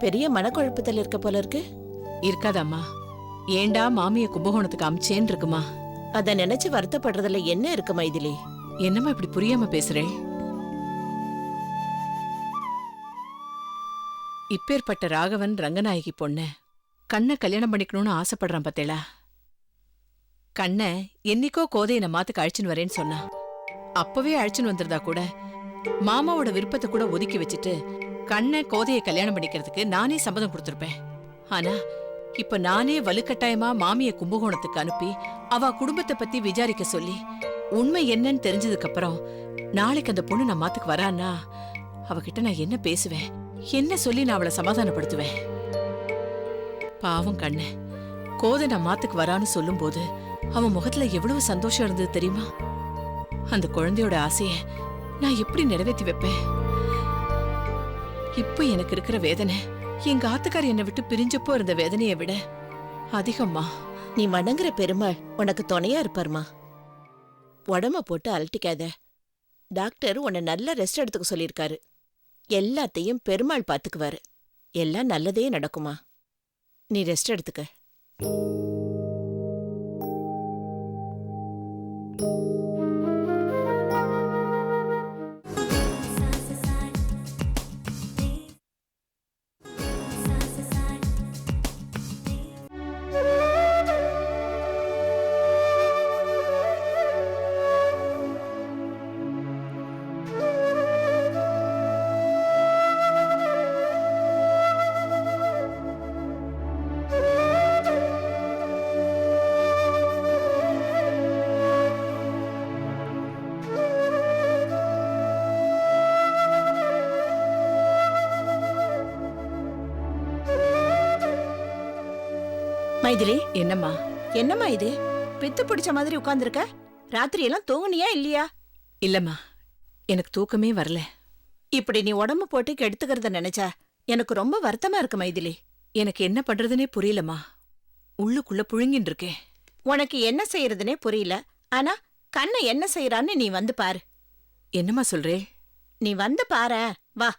பெரிய மனக்குழப்பத்தில் இருக்க போல இருக்கு. இருக்காதம்மா. ஏண்டா மாமிய கும்பகோணத்துக்கு அமிச்சேன்னு இருக்குமா? அத நினைச்சு வருத்தப்படுறதுல என்ன இருக்கு மைதிலி? என்னம்மா இப்படி புரியாம பேசுறே? இப்பேற்பட்ட ராகவன் ரங்கநாயகி பொண்ண கண்ணை கல்யாணம் பண்ணிக்கணும்னு ஆசைப்படுறான் பத்தேளா? கண்ண என்னைக்கோ கோதையை நான் மாத்துக்கு அழைச்சுன்னு வரேன்னு சொன்னா அப்பவே அழைச்சுன்னு வந்திருந்தா கூட மாமாவோட விருப்பத்தை கூட ஒதுக்கி வச்சுட்டு கண்ணை கோதையை கல்யாணம் பண்ணிக்கிறதுக்கு நானே சம்மதம் கொடுத்துருப்பேன். ஆனா இப்ப நானே வலுக்கட்டாயமா மாமிய கும்பகோணத்துக்கு அனுப்பி அவ குடும்பத்தை பத்தி விசாரிக்க சொல்லி உண்மை என்னன்னு தெரிஞ்சதுக்கு அப்புறம் நாளைக்கு அந்த பொண்ணு நான் மாத்துக்கு வரான்னா அவகிட்ட நான் என்ன பேசுவேன்? என்ன சொல்லி நான் அவளை சமாதானப்படுத்துவேன்? பாவம் கண்ணு. கோதை நான் மாத்துக்கு வரான்னு சொல்லும் போது அவன் முகத்துல எவ்வளவு சந்தோஷம் இருந்தது தெரியுமா? அந்த குழந்தையோட ஆசைய நான் எப்படி நிறைவேத்தி வைப்பேன்? இப்ப எனக்கு இருக்கிற வேதனை. எங்க ஆத்துக்கார் என்னை விட்டு பிரிஞ்சப்போ இருந்த வேதனையை விட அதிகம்மா. நீ வணங்குற பெருமாள் உனக்கு துணையா இருப்பார்மா. உடம்ப போட்டு அலட்டிக்காத. டாக்டர் உன்னை நல்ல ரெஸ்ட் எடுத்துக்க சொல்லியிருக்காரு. எல்லாத்தையும் பெருமாள் பாத்துக்குவாரு. எல்லாம் நல்லதே நடக்குமா. நீ ரெஸ்ட் எடுத்துக்க. மைதிலி. என்னம்மா? என்னம்மா இது? பித்து பிடிச்ச மாதிரி உட்கார்ந்திருக்க? ராத்திரி எல்லாம் தூங்குனியா இல்லையா? இல்லம்மா. எனக்கு தூக்கமே வரல. இப்படி நீ உடம்பு போட்டு கெடுத்துக்கிறத நினைச்சா எனக்கு ரொம்ப வருத்தமா இருக்கு மைதிலி. எனக்கு என்ன பண்றதுனே புரியலம்மா. உள்ளுக்குள்ள புழுங்கின்னு இருக்கேன் உனக்கு என்ன செய்யறதுனே புரியல. ஆனா கண்ணை என்ன செய்யறான்னு நீ வந்து பாரு. என்னம்மா சொல்றே? நீ வந்து பாரேன். வா.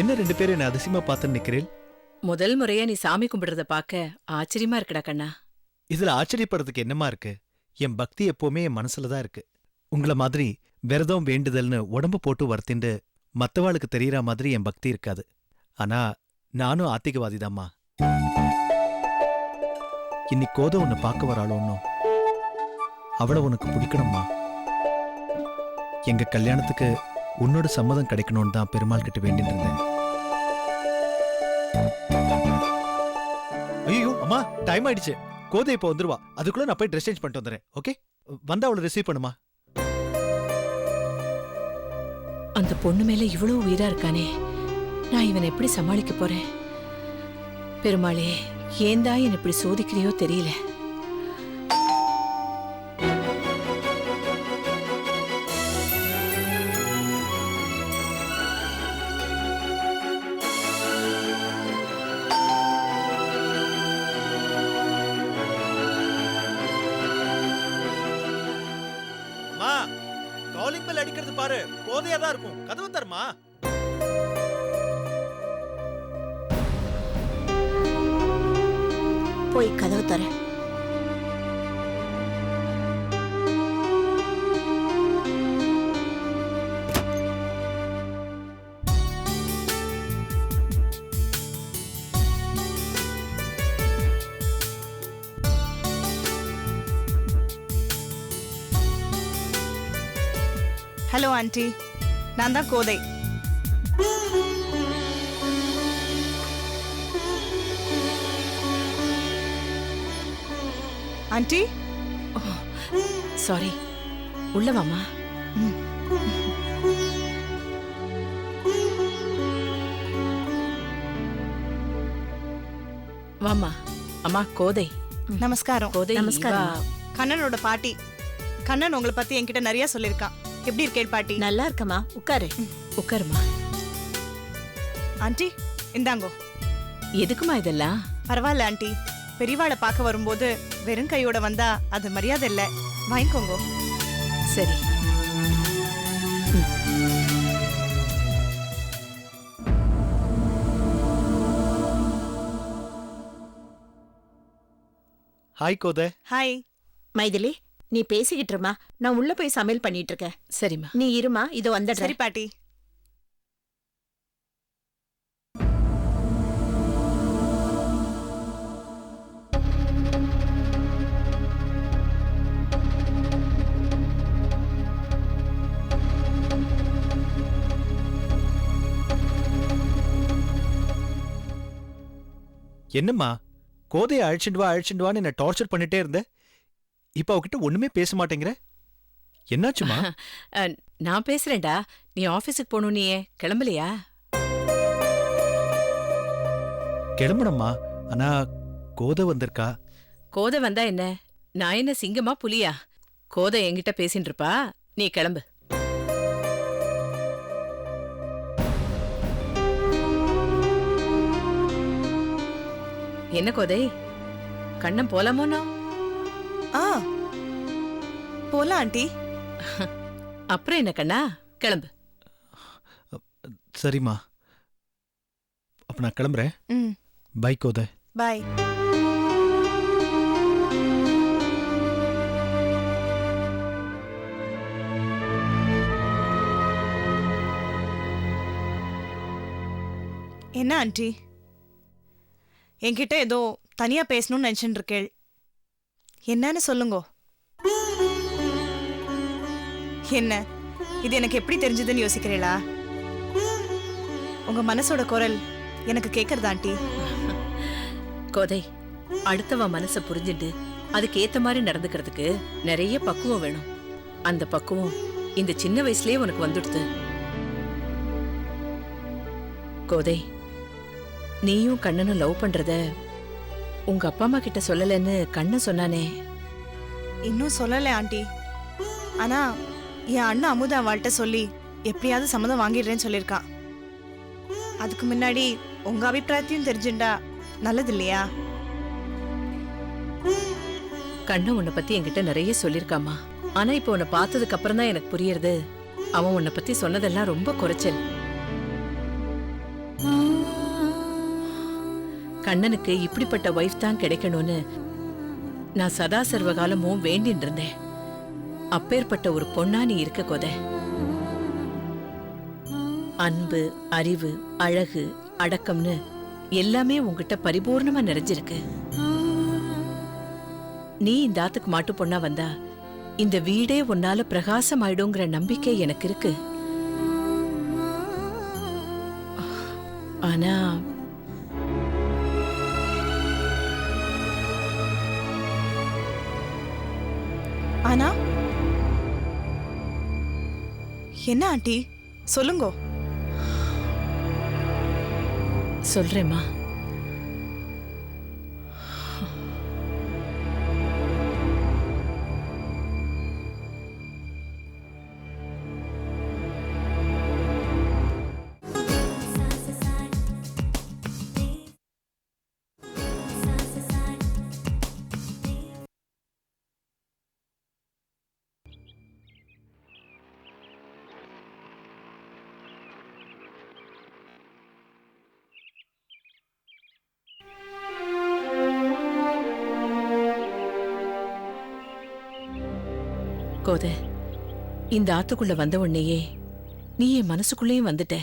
என்ன ரெண்டு பேரும் என்ன அதிசயமா பார்த்து நிக்கிறேன் முதல் முறையா நீ சாமி கும்பிடுறத பார்க்க ஆச்சரியமா இருக்குடா கண்ணா. இதுல ஆச்சரியப்படுறதுக்கு என்னமா இருக்கு? என் பக்தி எப்பவுமே என் மனசுல தான் இருக்கு. உங்கள மாதிரி விரதம் வேண்டுதல்னு உடம்பு போட்டு வருத்திண்டு மத்தவாளுக்கு தெரியற மாதிரி என் பக்தி இருக்காது. ஆனா நானும் ஆத்திகவாதிதாம்மா. இன்னைக்கு கோதை உன்னை பார்க்க வராளோன்னும் அவளை உனக்கு பிடிக்கணும்மா? எங்க கல்யாணத்துக்கு உன்னோட சம்மதம் கிடைக்கணும்னு தான் பெருமாள் கிட்ட வேண்டிட்டு இருந்தேன். ஐயோ அம்மா டைம் ஆயிடுச்சு. கோதை இப்போ வந்துருவா. அதுக்குள்ள நான் போய் ட்ரெஸ் சேஞ்ச் பண்ணிட்டு வந்துடுறேன் ஓகே வந்து அவளை ரிசீவ் பண்ணுமா? அந்த பொண்ணு மேல இவ்வளவு உயிரா இருக்கானே. நான் இவனை எப்படி சமாளிக்க போறேன்? பெருமாளே ஏந்தா என்ன இப்படி சோதிக்கிறியோ தெரியல. போய் கதவு தரேன். ஹலோ ஆண்டி நான் தான் கோதை. ஆண்டி? சாரி உள்ள வாமா அம்மா கோதை. நமஸ்காரம். கோதை நமஸ்காரம். கண்ணனோட பாட்டி. கண்ணன் உங்களை பத்தி என்கிட்ட நிறைய சொல்லியிருக்கான். எப்படி இருக்கேள் பாட்டி? நல்லா இருக்கமா உட்காரு. உட்காருமா ஆண்டி இந்தாங்கோ. எதுக்குமா இதெல்லாம்? பரவாயில்ல ஆண்டி. பெரியவாளை பார்க்க வரும்போது வெறும் கையோட வந்தா அது மரியாதை இல்ல. வாங்கிக்கோங்க. சரி. ஹாய் கோதை ஹாய் மைதிலி நீ பேசிக்கிட்டு இருமா. நான் உள்ள போய் சமையல் பண்ணிட்டு இருக்கேன். சரிம்மா. நீ இருமா இதோ சரி வந்துடுறேன் பாட்டி. என்னம்மா? கோதையை அழிச்சுட்டு வா அழிச்சுட்டு வான்னு என்ன டார்ச்சர் பண்ணிட்டே இருந்த? இப்ப அவகிட்ட ஒண்ணுமே பேச மாட்டேங்கிற? என்னாச்சுமா நான் பேசுறேன்டா. நீ ஆபீஸுக்கு போகணும் நீயே கிளம்பலையா? கிளம்பணும்மா. ஆனா கோதை வந்திருக்கா? கோதை வந்தா என்ன? நான் என்ன சிங்கமா புலியா? கோதை என்கிட்ட பேசிட்டு இருப்பா நீ கிளம்பு. என்ன கோதை? கண்ணன் போலாமோனோ ஆ போலாம் ஆண்டி. அப்புறம் என்ன கண்ணா? கிளம்பு. சரிம்மா. அப்ப நான் கிளம்புறேன். ம். பை கோதை. பாய் என்ன ஆண்டி? என்கிட்ட ஏதோ தனியா பேசணும்னு நினைச்சுட்டு இருக்கேள் என்னன்னு சொல்லுங்க. என்ன? இது எனக்கு எப்படி தெரிஞ்சதுன்னு யோசிக்கிறீளா? உங்க மனசோட குரல் எனக்கு கேக்குறதா ஆண்டி? கோதை அடுத்தவ மனசை புரிஞ்சுட்டு அதுக்கு ஏத்த மாதிரி நடந்துக்கிறதுக்கு நிறைய பக்குவம் வேணும். அந்த பக்குவம் இந்த சின்ன வயசுலயே உனக்கு வந்துடுது. கோதை நீயும் கண்ணனும் லவ் பண்றத உங்க அப்பா அம்மா கிட்ட சொல்லலைன்னு கண்ணன் சொன்னானே. இன்னும் சொல்லல ஆண்டி. ஆனா என் அண்ணன் அமுதா அவள்கிட்ட சொல்லி எப்படியாவது சம்மதம் வாங்கிடுறேன்னு சொல்லியிருக்கான். அதுக்கு முன்னாடி உங்க அபிப்பிராயத்தையும் தெரிஞ்சுண்டா நல்லது இல்லையா கண்ணன் உன்னை பத்தி என்கிட்ட நிறைய சொல்லிருக்காமா ஆனா இப்போ உன்னை பார்த்ததுக்கு அப்புறம் தான் எனக்கு புரியுறது. அவன் உன்னை பத்தி சொன்னதெல்லாம் ரொம்ப குறைச்சல். கண்ணனுக்கு இப்படிப்பட்ட ஒய்ஃப் தான் கிடைக்கணும்னு நான் சதா சர்வ காலமும் வேண்டின்னு இருந்தேன். அப்பேற்பட்ட ஒரு பொண்ணா நீ இருக்க கொத. அன்பு அறிவு அழகு அடக்கம்னு எல்லாமே உன்கிட்ட பரிபூர்ணமா நிறைஞ்சிருக்கு. நீ இந்த ஆத்துக்கு மாட்டு பொண்ணா வந்தா இந்த வீடே உன்னால பிரகாசம் ஆயிடுங்கிற நம்பிக்கை எனக்கு இருக்கு. என்ன ஆண்டி? சொல்லுங்கோ. சொல்றேம்மா. கோத இந்த ஆத்துக்குள்ள வந்த உடனேயே நீ என் மனசுக்குள்ளேயும் வந்துட்ட.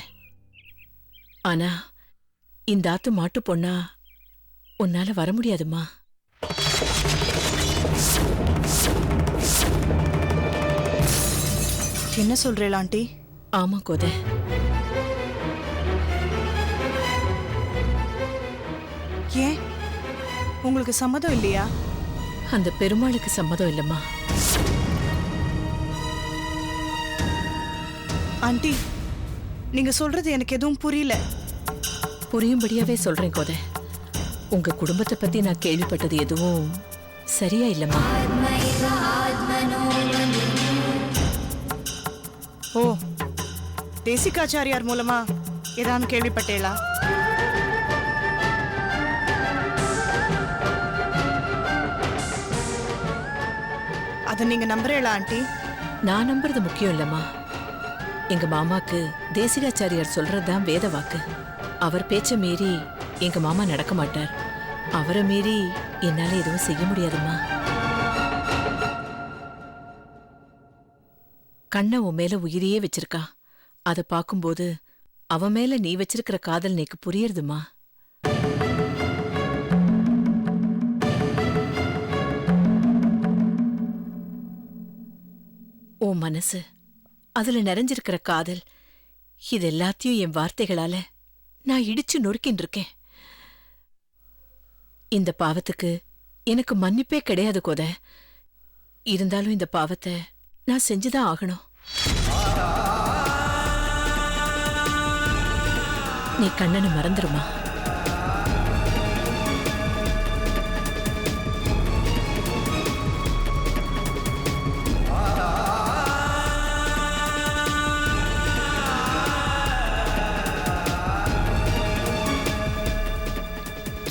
ஆனா இந்த ஆத்து மாட்டு பொண்ணா உன்னால வர முடியாதுமா என்ன சொல்றேள் ஆண்டி? ஆமா கோத. ஏன்? உங்களுக்கு சம்மதம் இல்லையா? அந்த பெருமாளுக்கு சம்மதம் இல்லம்மா. ஆண்டி நீங்க சொல்றது எனக்கு எதுவும் புரியல. புரியும்படியாவே சொல்றேன் கோதை. உங்க குடும்பத்தை பத்தி நான் கேள்விப்பட்டது எதுவும் சரியா இல்லம்மா. ஓ தேசிகாச்சாரியார் மூலமா ஏதாவது கேள்விப்பட்டேளா? அதை நீங்க நம்புறீங்களா ஆண்டி? நான் நம்புறது முக்கியம் இல்லம்மா. எங்க மாமாக்கு தேசிகாச்சாரியார் சொல்றதுதான் வேத வாக்கு. அவர் பேச்ச மீறி எங்க மாமா நடக்க மாட்டார். அவரை மீறி என்னால எதுவும் செய்ய முடியாதும்மா. கண்ணை உன் மேல உயிரையே வச்சிருக்கா. அதை பார்க்கும்போது அவன் மேல நீ வச்சிருக்கிற காதல் எனக்கு புரியுறதுமா உன் மனசு அதுல நிறைஞ்சிருக்கிற காதல் இது எல்லாத்தையும் என் வார்த்தைகளால நான் இடிச்சு நொறுக்கின்னு இருக்கேன் இந்த பாவத்துக்கு எனக்கு மன்னிப்பே கிடையாது கோத. இருந்தாலும் இந்த பாவத்தை நான் செஞ்சுதான் ஆகணும். நீ கண்ணனை மறந்துருமா?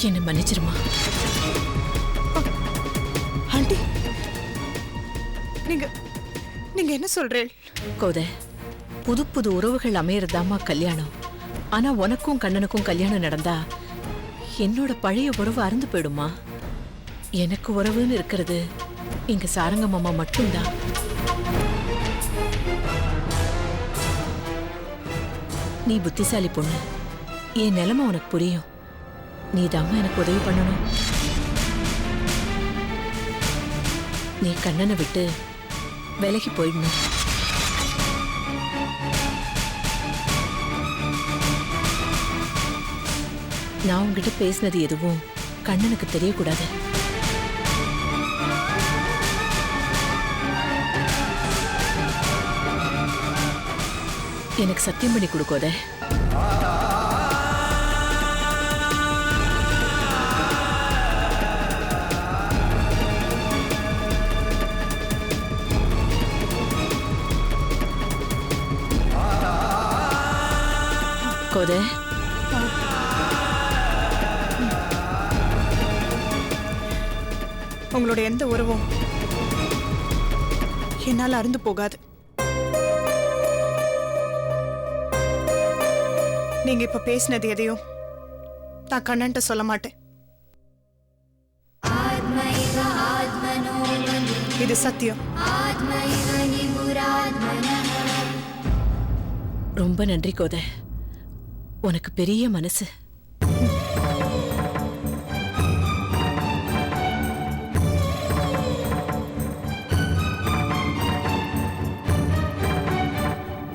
என்னை மன்னிச்சிருமா? ஆண்டி நீங்க நீங்க என்ன சொல்றீள்? கோத புது புது உறவுகள் அமையறதாம்மா கல்யாணம். ஆனா உனக்கும் கண்ணனுக்கும் கல்யாணம் நடந்தா என்னோட பழைய உறவு அறுந்து போயிடுமா? எனக்கு உறவுன்னு இருக்கிறது இங்க சாரங்க மாமா மட்டும்தான். நீ புத்திசாலி பொண்ணு. என் நிலைமை உனக்கு புரியும். நீ எனக்கு உதவி பண்ணணும். நீ கண்ணனை விட்டு விலகி போயிடணும் நான் உங்ககிட்ட பேசினது எதுவும் கண்ணனுக்கு தெரியக்கூடாது. எனக்கு சத்தியம் பண்ணி கொடுக்கோதே. கோதை உங்களோட எந்த உறவும் என்னால அருந்து போகாது. நீங்க இப்ப பேசினது எதையும் நான் கண்ணன்ட்ட சொல்ல மாட்டேன். இது சத்தியம். ரொம்ப நன்றி கோத. உனக்கு பெரிய மனசு.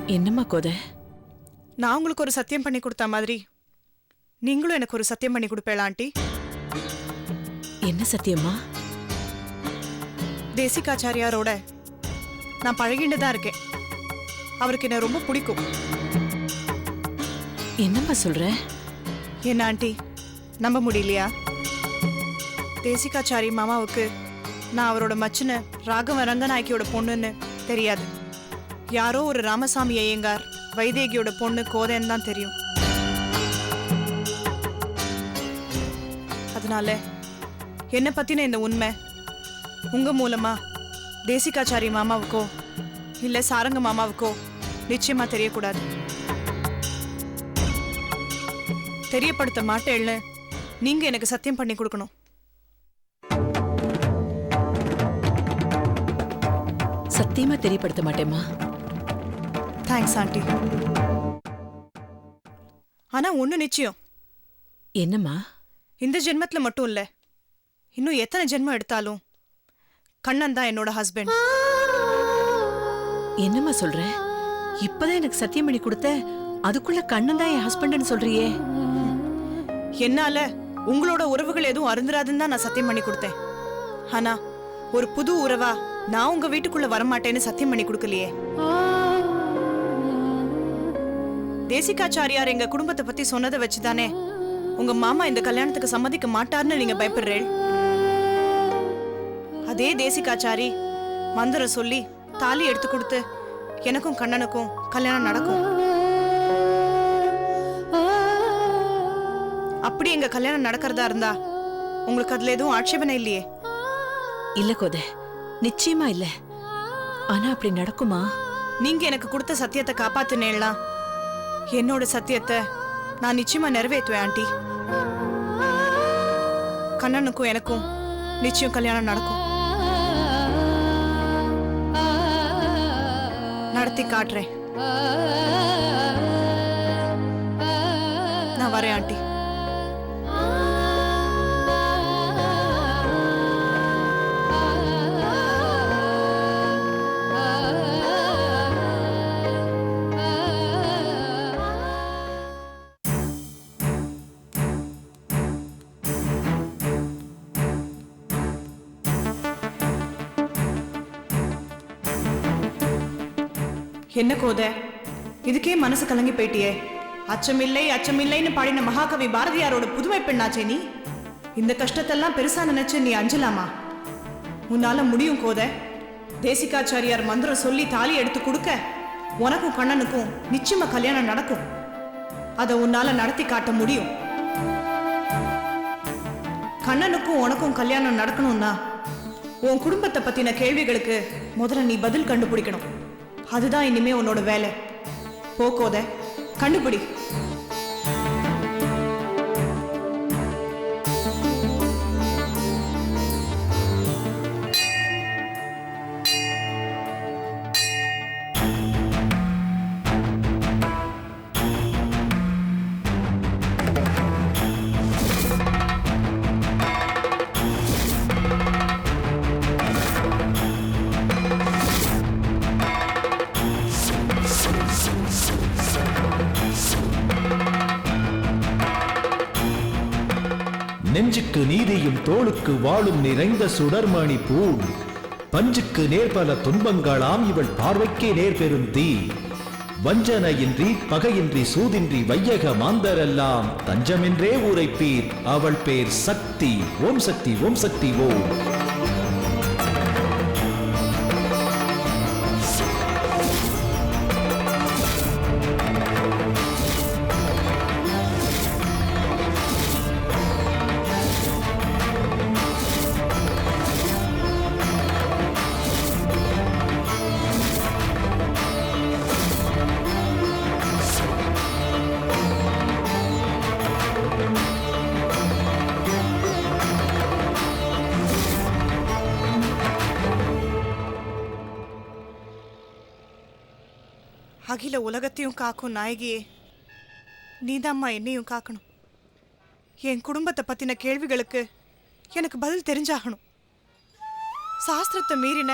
என்னம்மா கோத? நான் உங்களுக்கு ஒரு சத்தியம் பண்ணி கொடுத்த மாதிரி. நீங்களும் எனக்கு ஒரு சத்தியம் பண்ணி கொடுப்பேளா ஆண்டி? என்ன சத்தியம்மா? தேசிகாச்சாரியாரோட நான் பழகிட்டு தான் இருக்கேன். அவருக்கு என்ன ரொம்ப பிடிக்கும். என்னம்மா சொல்ற? என்ன ஆண்டி? நம்ப முடியலையா? தேசிகாச்சாரி மாமாவுக்கு நான் அவரோட மச்சின ராகவ ரங்கநாயக்கியோட பொண்ணுன்னு தெரியாது. யாரோ ஒரு ராமசாமி ஐயங்கார் வைதேகியோட பொண்ணு கோதைன்னு தான் தெரியும். அதனால என்னை பத்தின இந்த உண்மை உங்க மூலமா தேசிகாச்சாரி மாமாவுக்கோ இல்ல சாரங்க மாமாவுக்கோ நிச்சயமா தெரியக்கூடாது. தெரியப்படுத்த மாட்டேன்னு நீங்க எனக்கு சத்தியம் பண்ணி கொடுக்கணும். சத்தியமா தெரியப்படுத்த மாட்டேம்மா. தேங்க்ஸ் ஆண்டி ஆனா ஒண்ணு நிச்சயம். என்னம்மா? இந்த ஜென்மத்துல மட்டும் இல்ல. இன்னும் எத்தனை ஜென்மம் எடுத்தாலும் கண்ணன் தான் என்னோட ஹஸ்பண்ட் என்னம்மா சொல்ற? இப்பதான் எனக்கு சத்தியம் பண்ணி கொடுத்த அதுக்குள்ள கண்ணன் தான் என் ஹஸ்பண்ட்னு சொல்றியே. என்னால உங்களோட உறவுகள் எதுவும் அருந்துராதுன்னு தான் நான் சத்தியம் பண்ணி கொடுத்தேன். ஆனா ஒரு புது உறவா நான் உங்க வீட்டுக்குள்ள வரமாட்டேன்னு சத்தியம் பண்ணி கொடுக்கலையே. தேசிகாச்சாரியார் எங்க குடும்பத்தை பத்தி சொன்னதை வச்சுதானே உங்க மாமா இந்த கல்யாணத்துக்கு சம்மதிக்க மாட்டார்னு நீங்க பயப்படுறேன். அதே தேசிகாச்சாரி மந்திரம் சொல்லி தாலி எடுத்து கொடுத்து எனக்கும் கண்ணனுக்கும் கல்யாணம் நடக்கும். அப்படி எங்க கல்யாணம் நடக்கிறதா இருந்தா உங்களுக்கு அதுல எதுவும் ஆட்சேபனை இல்லையே? இல்ல கோதை நிச்சயமா இல்ல. ஆனா அப்படி நடக்குமா? நீங்க எனக்கு கொடுத்த சத்தியத்தை காப்பாத்துனேன்னா என்னோட சத்தியத்தை நான் நிச்சயமா நிறைவேற்றுவேன் ஆண்டி. கண்ணனுக்கும் எனக்கும் நிச்சயம் கல்யாணம் நடக்கும். நடத்தி காட்டுறேன். நான் வரேன் ஆண்டி. என்ன கோத? இதுக்கே மனசு கலங்கி போயிட்டியே. அச்சமில்லை அச்சமில்லைன்னு பாடின மகாகவி பாரதியாரோட புதுமை பெண்ணாச்சே நீ? இந்த கஷ்டத்தெல்லாம் பெருசா நினைச்சு நீ அஞ்சலாமா? உன்னால முடியும் கோத. தேசிகாச்சாரியார் மந்திரம் சொல்லி தாலி எடுத்து கொடுக்க உனக்கும் கண்ணனுக்கும் நிச்சயமா கல்யாணம் நடக்கும். அதை உன்னால நடத்தி காட்ட முடியும். கண்ணனுக்கும் உனக்கும் கல்யாணம் நடக்கணும்னா உன் குடும்பத்தை பத்தின கேள்விகளுக்கு முதல்ல நீ பதில் கண்டுபிடிக்கணும். அதுதான் இனிமே உன்னோட வேலை. போக்கோத கண்டுபிடி. நீதியும் வாழும் நிறைந்த சுடர்மணி பூண். பஞ்சுக்கு நேர்பல துன்பங்களாம் இவள் பார்வைக்கே நேர் பெறும் தீ. வஞ்சனையின்றி பகையின்றி சூதின்றி வையக மாந்தரெல்லாம் தஞ்சமென்றே உரைப்பீர் அவள் பேர் சக்தி ஓம் சக்தி ஓம் சக்தி ஓம். உலகத்தையும் காக்கும் நாயகியே நீதாம்மா என்னையும் காக்கணும். என் குடும்பத்தை பத்தின கேள்விகளுக்கு எனக்கு பதில் தெரிஞ்சாகணும். சாஸ்திரத்தை மீறின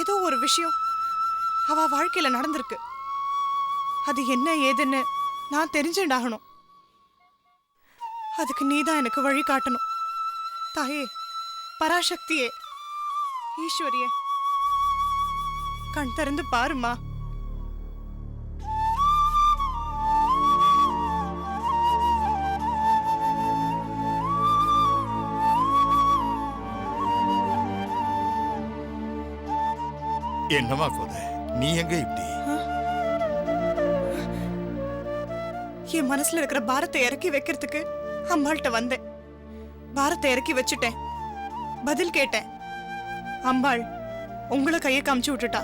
ஏதோ ஒரு விஷயம் அவ வாழ்க்கையில் நடந்திருக்கு. அது என்ன ஏதுன்னு நான் தெரிஞ்சுண்டாகணும். அதுக்கு நீதான் எனக்கு வழி காட்டணும். தாயே பராசக்தியே ஈஸ்வரியே. கண் திறந்து பாருமா என்னமா கோத? நீ எங்க இப்படி? என் மனசுல இருக்கிற பாரத்தை இறக்கி வைக்கிறதுக்கு அம்மாள்கிட்ட வந்தேன். பாரத்தை இறக்கி வச்சுட்டேன். பதில் கேட்டேன். அம்பாள் உங்களை கையை காமிச்சு விட்டுட்டா.